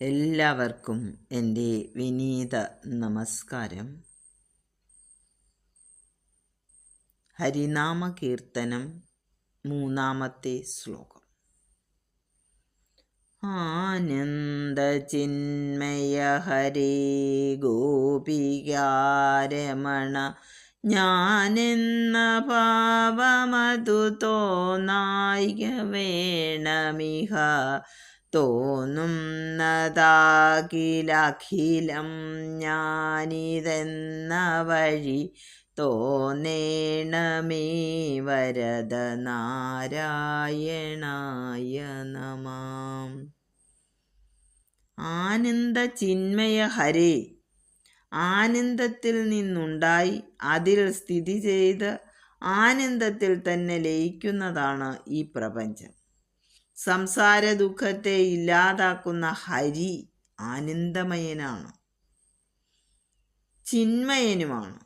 എല്ലാവർക്കും എന്റെ വിനീത നമസ്കാരം. ഹരിനാമ കീർത്തനം മൂന്നാമത്തെ ശ്ലോകം. ആനന്ദചിന്മയ ഹരേ ഗോപികാരമണ ഞാനെന്ന പാവമതു തോന്നായിക വേണമിഹ തോന്നുന്നതാകിലഖിലം ഞാനിതെന്ന വഴി തോന്നേണമേ വരദ നാരായണായ നമാം. ആനന്ദ ചിന്മയ ഹരേ ആനന്ദത്തിൽ നിന്നുണ്ടായി അതിൽ സ്ഥിതി ചെയ്ത് ആനന്ദത്തിൽ തന്നെ ലയിക്കുന്നതാണ് ഈ പ്രപഞ്ചം. സംസാര ദുഃഖത്തെ ഇല്ലാതാക്കുന്ന ഹരി ആനന്ദമയനാണ്. ചിന്മയനുമാണ്.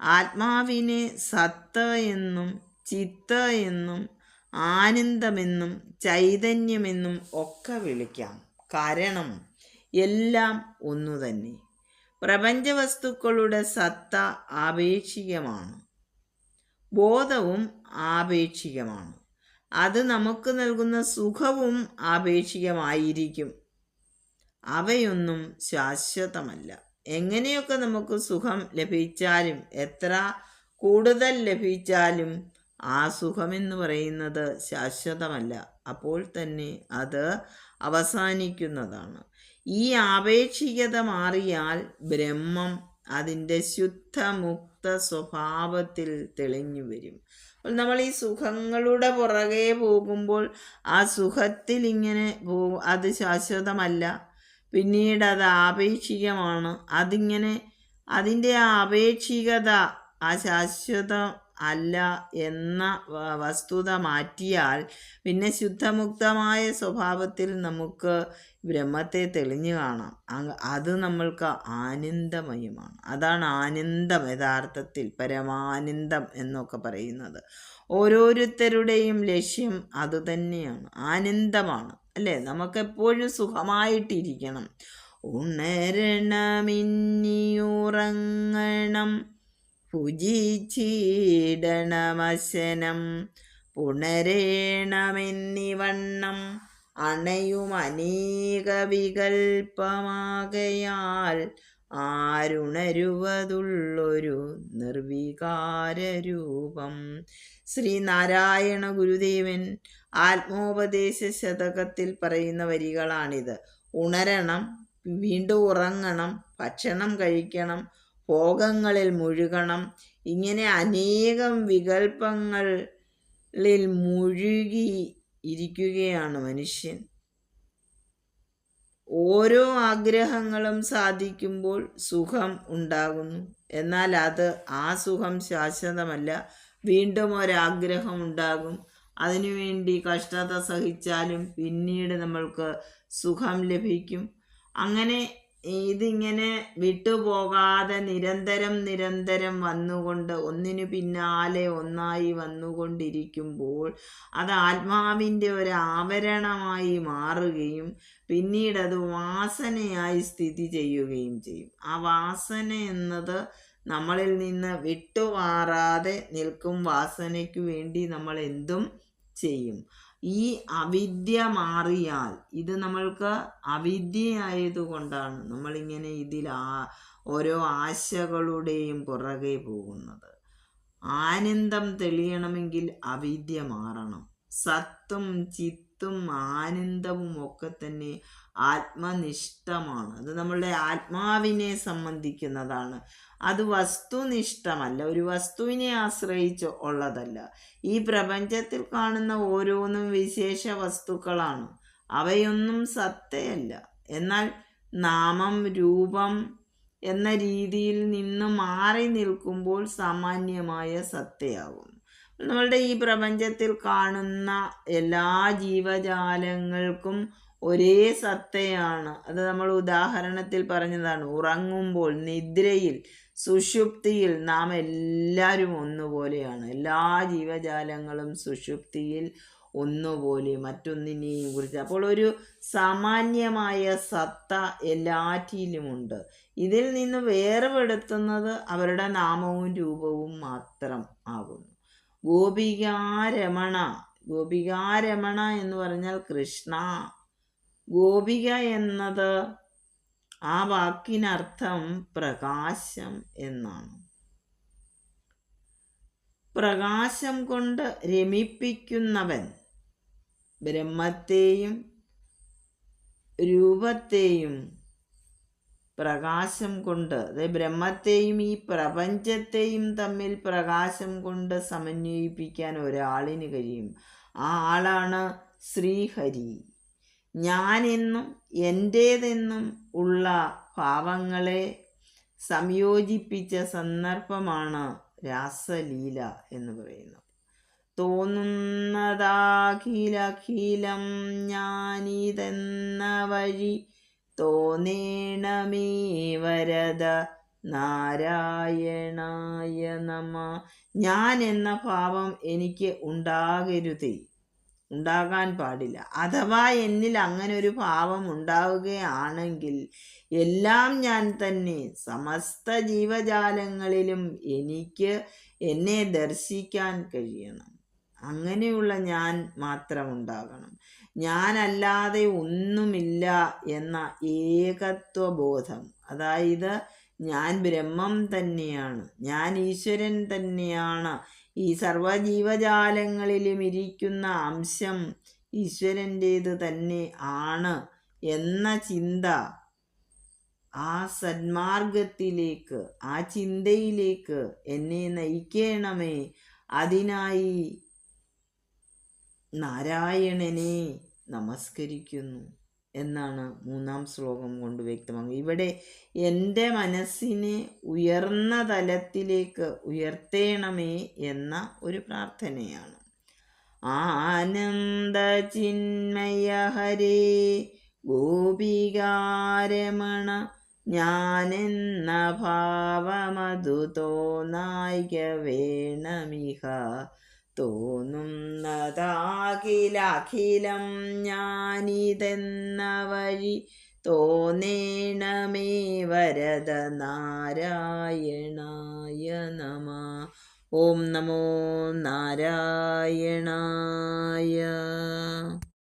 ആത്മാവിനെ സത്ത എന്നും ചിത്ത എന്നും ആനന്ദമെന്നും ചൈതന്യമെന്നും ഒക്കെ വിളിക്കാം. കാരണം എല്ലാം ഒന്നു തന്നെ. പ്രപഞ്ചവസ്തുക്കളുടെ സത്ത ആപേക്ഷികമാണ്. ബോധവും ആപേക്ഷികമാണ്. അത് നമുക്ക് നൽകുന്ന സുഖവും ആപേക്ഷികമായിരിക്കും. അവയൊന്നും ശാശ്വതമല്ല. എങ്ങനെയൊക്കെ നമുക്ക് സുഖം ലഭിച്ചാലും എത്ര കൂടുതൽ ലഭിച്ചാലും ആ സുഖമെന്ന് പറയുന്നത് ശാശ്വതമല്ല. അപ്പോൾ തന്നെ അത് അവസാനിക്കുന്നതാണ്. ഈ ആപേക്ഷികത മാറിയാൽ ബ്രഹ്മം അതിന്റെ ശുദ്ധമുക്ത സ്വഭാവത്തിൽ തെളിഞ്ഞു വരും. നമ്മൾ ഈ സുഖങ്ങളുടെ പുറകെ പോകുമ്പോൾ ആ സുഖത്തിൽ ഇങ്ങനെ പോ അത് ശാശ്വതമല്ല. പിന്നീട് അത് ആപേക്ഷികമാണ്. അതിങ്ങനെ അതിന്റെ ആ ആപേക്ഷികത ആ ശാശ്വതം അല്ല എന്ന വസ്തുത മാറ്റിയാൽ പിന്നെ ശുദ്ധമുക്തമായ സ്വഭാവത്തിൽ നമുക്ക് ബ്രഹ്മത്തെ തെളിഞ്ഞു കാണാം. അത് നമ്മൾക്ക് ആനന്ദമയമാണ്. അതാണ് ആനന്ദം യഥാർത്ഥത്തിൽ പരമാനന്ദം എന്നൊക്കെ പറയുന്നത്. ഓരോരുത്തരുടെയും ലക്ഷ്യം അതുതന്നെയാണ് ആനന്ദമാണ് അല്ലേ? നമുക്കെപ്പോഴും സുഖമായിട്ടിരിക്കണം. ഉണരണമിന്നിയുറങ്ങണം. ഭുജിച്ചിടണമശനം പുണരേണമെന്നിവണ്ണം അണയും അനേക വികൽപ്പമാകയാൽ ആരുണരുവതുള്ളൊരു നിർവികാരരൂപം. ശ്രീനാരായണ ഗുരുദേവൻ ആത്മോപദേശ ശതകത്തിൽ പറയുന്ന വരികളാണിത്. ഉണരണം വീണ്ടും ഉറങ്ങണം ഭക്ഷണം കഴിക്കണം ഭോഗങ്ങളിൽ മുഴുകണം. ഇങ്ങനെ അനേകം വികൽപ്പങ്ങളിൽ മുഴുകി ഇരിക്കുകയാണ് മനുഷ്യൻ. ഓരോ ആഗ്രഹങ്ങളും സാധിക്കുമ്പോൾ സുഖം ഉണ്ടാകുന്നു. എന്നാൽ അത് ആ സുഖം ശാശ്വതമല്ല. വീണ്ടും ഒരാഗ്രഹം ഉണ്ടാകും. അതിനുവേണ്ടി കഷ്ടത സഹിച്ചാലും പിന്നീട് നമ്മൾക്ക് സുഖം ലഭിക്കും. അങ്ങനെ ഇതിങ്ങനെ വിട്ടുപോകാതെ നിരന്തരം നിരന്തരം വന്നുകൊണ്ട് ഒന്നിനു പിന്നാലെ ഒന്നായി വന്നുകൊണ്ടിരിക്കുമ്പോൾ അത് ആത്മാവിന്റെ ഒരു ആവരണമായി മാറുകയും പിന്നീട് അത് വാസനയായി സ്ഥിതി ചെയ്യുകയും ചെയ്യും. ആ വാസന എന്നത് നമ്മളിൽ നിന്ന് വിട്ടുമാറാതെ നിൽക്കും വാസനയ്ക്ക് വേണ്ടി നമ്മൾ എന്തും ചെയ്യും. ഈ അവിദ്യ മാറിയാൽ ഇത് നമ്മൾക്ക് അവിദ്യയായതുകൊണ്ടാണ് നമ്മളിങ്ങനെ ഇതിൽ ആ ഓരോ ആശകളുടെയും പുറകെ പോകുന്നത്. ആനന്ദം തെളിയണമെങ്കിൽ അവിദ്യ മാറണം. സത്തും ചിത്തും ആനന്ദവും ഒക്കെ തന്നെ ആത്മനിഷ്ഠമാണ്. അത് നമ്മളുടെ ആത്മാവിനെ സംബന്ധിക്കുന്നതാണ്. അത് വസ്തുനിഷ്ഠമല്ല ഒരു വസ്തുവിനെ ആശ്രയിച്ച് ഉള്ളതല്ല. ഈ പ്രപഞ്ചത്തിൽ കാണുന്ന ഓരോന്നും വിശേഷ വസ്തുക്കളാണ്. അവയൊന്നും സത്തയല്ല. എന്നാൽ നാമം രൂപം എന്ന രീതിയിൽ നിന്ന് മാറി നിൽക്കുമ്പോൾ സാമാന്യമായ സത്തയാകും നമ്മളുടെ ഈ പ്രപഞ്ചത്തിൽ കാണുന്ന എല്ലാ ജീവജാലങ്ങൾക്കും ഒരേ സത്തയാണ്. അത് നമ്മൾ ഉദാഹരണത്തിൽ പറഞ്ഞതാണ്. ഉറങ്ങുമ്പോൾ നിദ്രയിൽ സുഷുപ്തിയിൽ നാം എല്ലാവരും ഒന്നുപോലെയാണ്. എല്ലാ ജീവജാലങ്ങളും സുഷുപ്തിയിൽ ഒന്നുപോലെ മറ്റൊന്നിനെയും കുറിച്ച്. അപ്പോൾ ഒരു സാമാന്യമായ സത്ത എല്ലാറ്റിലുമുണ്ട്. ഇതിൽ നിന്ന് വേർപെടുത്തുന്നത് അവരുടെ നാമവും രൂപവും മാത്രം ആകുന്നു. ഗോപികാരമണ. ഗോപികാരമണ എന്ന് പറഞ്ഞാൽ കൃഷ്ണ. ഗോപിക എന്നത് ആ വാക്കിനർത്ഥം പ്രകാശം എന്നാണ്. പ്രകാശം കൊണ്ട് രമിപ്പിക്കുന്നവൻ ബ്രഹ്മത്തെയും രൂപത്തെയും പ്രകാശം കൊണ്ട് അതായത് ബ്രഹ്മത്തെയും ഈ പ്രപഞ്ചത്തെയും തമ്മിൽ പ്രകാശം കൊണ്ട് സമന്വയിപ്പിക്കാൻ ഒരാളിന് കഴിയും. ആ ആളാണ് ശ്രീഹരി. ഞാനെന്നും എന്റേതെന്നും ഉള്ള ഭാവങ്ങളെ സംയോജിപ്പിച്ച സന്ദർഭമാണ് രാസലീല എന്ന് പറയുന്നത്. തോന്നുന്നതാഖിലഖിലം ഞാനിതെന്ന വഴി തോന്നേണമേ വരദ നാരായണായ നമ. ഞാൻ എന്ന ഭാവം എനിക്ക് ഉണ്ടാകരുതേ. ഉണ്ടാകാൻ പാടില്ല. അഥവാ എന്നിൽ അങ്ങനെ ഒരു ഭാവം ഉണ്ടാവുകയാണെങ്കിൽ എല്ലാം ഞാൻ തന്നെ സമസ്ത ജീവജാലങ്ങളിലും എനിക്ക് എന്നെ ദർശിക്കാൻ കഴിയണം. അങ്ങനെയുള്ള ഞാൻ മാത്രം ഉണ്ടാകണം. ഞാനല്ലാതെ ഒന്നുമില്ല എന്ന ഏകത്വബോധം. അതായത് ഞാൻ ബ്രഹ്മം തന്നെയാണ്. ഞാൻ ഈശ്വരൻ തന്നെയാണ്. ഈ സർവജീവജാലങ്ങളിലും ഇരിക്കുന്ന അംശം ഈശ്വരന്റേത് തന്നെ ആണ് എന്ന ചിന്ത ആ സന്മാർഗത്തിലേക്ക് ആ ചിന്തയിലേക്ക് എന്നെ നയിക്കണമേ. അതിനായി നാരായണനെ നമസ്കരിക്കുന്നു എന്നാണ് മൂന്നാം ശ്ലോകം കൊണ്ട് വ്യക്തമാകുന്നത്. ഇവിടെ എന്റെ മനസ്സിനെ ഉയർന്ന തലത്തിലേക്ക് ഉയർത്തേണമേ എന്ന ഒരു പ്രാർത്ഥനയാണ്. ആനന്ദ ചിന്മയ ഹരേ ഗോപികാരമണ ഞാനെന്ന ഭാവമതു തോന്നായിക വേണമിഹ തോന്നുന്നതാകിലഖിലം ഞാനിതെന്ന വഴി തോന്നേണമേ വരദ നാരായണായ നമ ഓം നമോ നാരായണായ.